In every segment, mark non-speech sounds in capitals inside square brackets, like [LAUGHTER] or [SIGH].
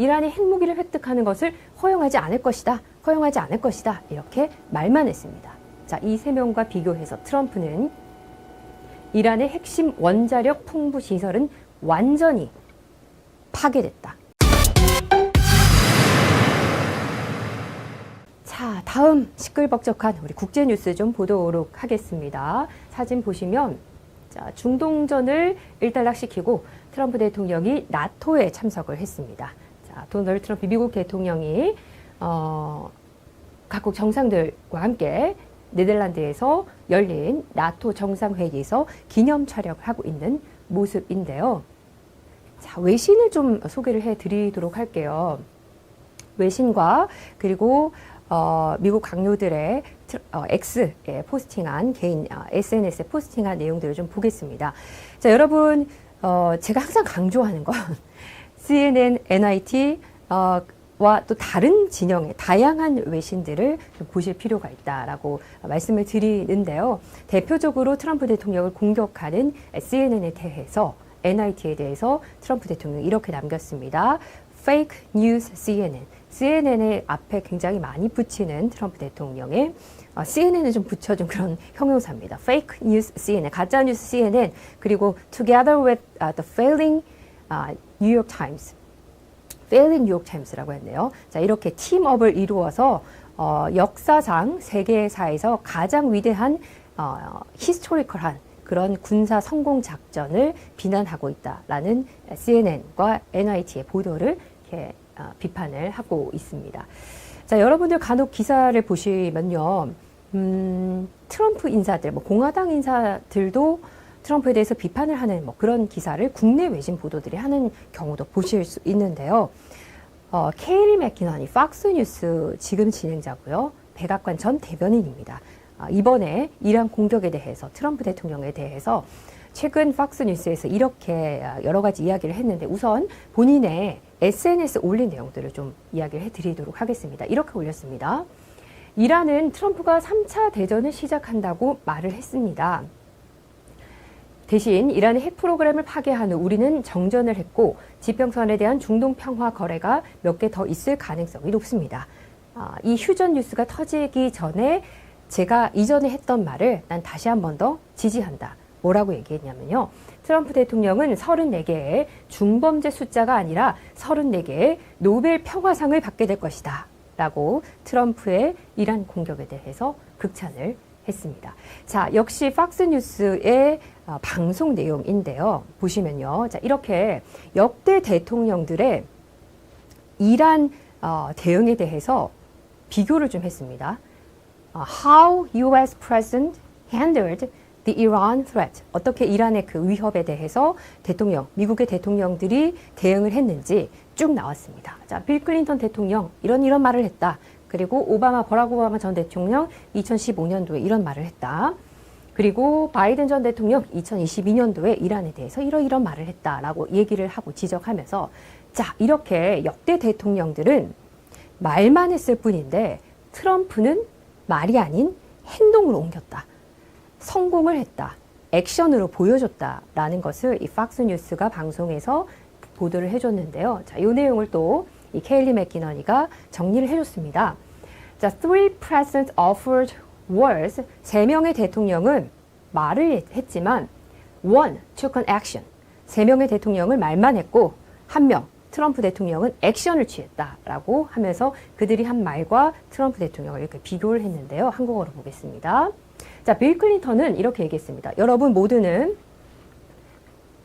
이란이 핵무기를 획득하는 것을 허용하지 않을 것이다. 허용하지 않을 것이다. 이렇게 말만 했습니다. 자, 이 세 명과 비교해서 트럼프는 이란의 핵심 원자력 풍부 시설은 완전히 파괴됐다. 자, 다음 시끌벅적한 우리 국제 뉴스 좀 보도록 하겠습니다. 사진 보시면 자, 중동전을 일단락시키고 트럼프 대통령이 나토에 참석을 했습니다. 자, 도널드 트럼프 미국 대통령이 어, 각국 정상들과 함께 네덜란드에서 열린 나토 정상회의에서 기념 촬영을 하고 있는 모습인데요. 자, 외신을 좀 소개를 해 드리도록 할게요. 외신과 그리고 어, 미국 강요들의 트- 어, X에 포스팅한 개인 어, SNS에 포스팅한 내용들을 좀 보겠습니다. 자, 여러분 어, 제가 항상 강조하는 건 CNN, NIT 어, 와또 다른 진영의 다양한 외신들을 좀 보실 필요가 있다라고 말씀을 드리는데요. 대표적으로 트럼프 대통령을 공격하는 CNN에 대해서 NIT에 대해서 트럼프 대통령이 이렇게 남겼습니다. Fake News CNN. CNN의 앞에 굉장히 많이 붙이는 트럼프 대통령의 어, CNN을 좀 붙여준 그런 [LAUGHS] 형용사입니다. Fake News CNN, 가짜 뉴스 CNN, 그리고 Together with uh, the failing uh, York Times. 페일링 뉴욕 타임스라고 했네요. 자, 이렇게 팀업을 이루어서 어, 역사상 세계사에서 가장 위대한 어, 히스토리컬한 그런 군사 성공 작전을 비난하고 있다라는 CNN과 NIT의 보도를 이렇게 어, 비판을 하고 있습니다. 자, 여러분들 간혹 기사를 보시면요. 음, 트럼프 인사들, 뭐 공화당 인사들도 트럼프에 대해서 비판을 하는 뭐 그런 기사를 국내 외신 보도들이 하는 경우도 보실 수 있는데요. 어, 케이리 맥키넌이 팍스뉴스 지금 진행자고요. 백악관 전 대변인입니다. 아, 이번에 이란 공격에 대해서 트럼프 대통령에 대해서 최근 팍스뉴스에서 이렇게 아, 여러 가지 이야기를 했는데 우선 본인의 SNS 에 올린 내용들을 좀 이야기를 해드리도록 하겠습니다. 이렇게 올렸습니다. 이란은 트럼프가 3차 대전을 시작한다고 말을 했습니다. 대신 이란의 핵 프로그램을 파괴한 후 우리는 정전을 했고 지평선에 대한 중동 평화 거래가 몇 개 더 있을 가능성이 높습니다. 아, 이 휴전 뉴스가 터지기 전에 제가 이전에 했던 말을 난 다시 한 번 더 지지한다. 뭐라고 얘기했냐면요. 트럼프 대통령은 34개의 중범죄 숫자가 아니라 34개의 노벨 평화상을 받게 될 것이다. 라고 트럼프의 이란 공격에 대해서 극찬을 했습니다. 자, 역시 팍스뉴스의 어, 방송 내용인데요. 보시면요. 자, 이렇게 역대 대통령들의 이란 어, 대응에 대해서 비교를 좀 했습니다. 어, how U.S. President handled the Iran threat. 어떻게 이란의 그 위협에 대해서 대통령, 미국의 대통령들이 대응을 했는지 쭉 나왔습니다. 자, 빌 클린턴 대통령 이런 이런 말을 했다. 그리고 오바마 버락 오바마 전 대통령 2015년도에 이런 말을 했다. 그리고 바이든 전 대통령 2022년도에 이란에 대해서 이러이런 말을 했다라고 얘기를 하고 지적하면서 자, 이렇게 역대 대통령들은 말만 했을 뿐인데 트럼프는 말이 아닌 행동으로 옮겼다. 성공을 했다. 액션으로 보여줬다라는 것을 이 팍스 뉴스가 방송에서 보도를 해줬는데요. 자, 이 내용을 또 이 케일리 맥기너니가 정리를 해줬습니다. 자, three presidents offered words. 세 명의 대통령은 말을 했지만 one took an action. 세 명의 대통령을 말만 했고 한 명 트럼프 대통령은 액션을 취했다라고 하면서 그들이 한 말과 트럼프 대통령을 이렇게 비교를 했는데요. 한국어로 보겠습니다. 자, 빌 클린턴은 이렇게 얘기했습니다. 여러분 모두는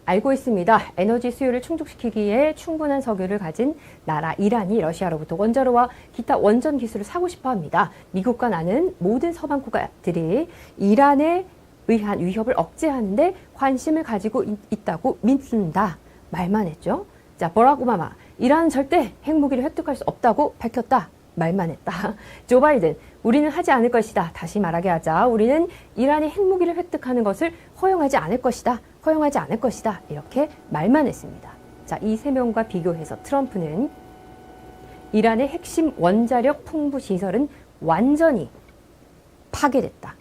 알고 있습니다. 에너지 수요를 충족시키기에 충분한 석유를 가진 나라 이란이 러시아로부터 원자로와 기타 원전 기술을 사고 싶어 합니다. 미국과 나는 모든 서방 국가들이 이란에 의한 위협을 억제하는데 관심을 가지고 있, 있다고 믿는다. 말만 했죠. 자, 버락 오바마. 이란은 절대 핵무기를 획득할 수 없다고 밝혔다. 말만 했다. [LAUGHS] 조 바이든, 우리는 하지 않을 것이다. 다시 말하게 하자. 우리는 이란이 핵무기를 획득하는 것을 허용하지 않을 것이다. 허용하지 않을 것이다. 이렇게 말만 했습니다. 자, 이 세 명과 비교해서 트럼프는 이란의 핵심 원자력 풍부 시설은 완전히 파괴됐다.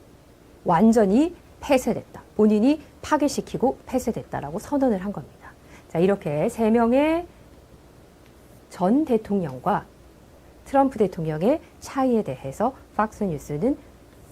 완전히 폐쇄됐다. 본인이 파괴시키고 폐쇄됐다라고 선언을 한 겁니다. 자, 이렇게 세 명의 전 대통령과 트럼프 대통령의 차이에 대해서 팍스뉴스는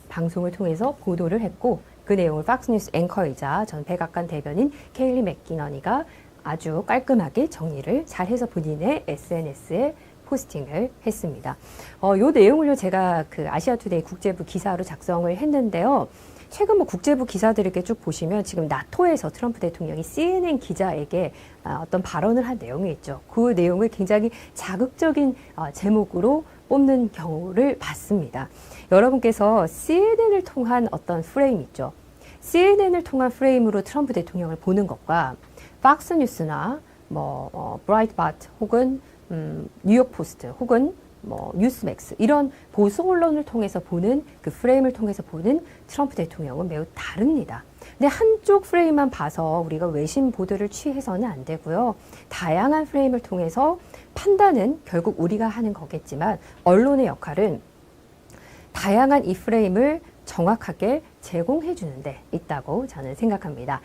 방송을 통해서 보도를 했고 그 내용을 팍스뉴스 앵커이자 전 백악관 대변인 케일리 맥기너니가 아주 깔끔하게 정리를 잘해서 본인의 SNS에 포스팅을 했습니다. 어, 요 내용을요 제가 그 아시아투데이 국제부 기사로 작성을 했는데요. 최근 뭐 국제부 기사들 이렇게 쭉 보시면 지금 나토에서 트럼프 대통령이 CNN 기자에게 아, 어떤 발언을 한 내용이 있죠. 그 내용을 굉장히 자극적인 어, 제목으로 뽑는 경우를 봤습니다. 여러분께서 CNN을 통한 어떤 프레임 있죠. CNN을 통한 프레임으로 트럼프 대통령을 보는 것과 팍스뉴스나 뭐 어, 브라이트바트 혹은 음, 뉴욕 포스트 혹은 뭐 뉴스맥스 이런 보수 언론을 통해서 보는 그 프레임을 통해서 보는 트럼프 대통령은 매우 다릅니다. 근데 한쪽 프레임만 봐서 우리가 외신 보도를 취해서는 안 되고요. 다양한 프레임을 통해서 판단은 결국 우리가 하는 거겠지만 언론의 역할은 다양한 이 프레임을 정확하게 제공해 주는데 있다고 저는 생각합니다.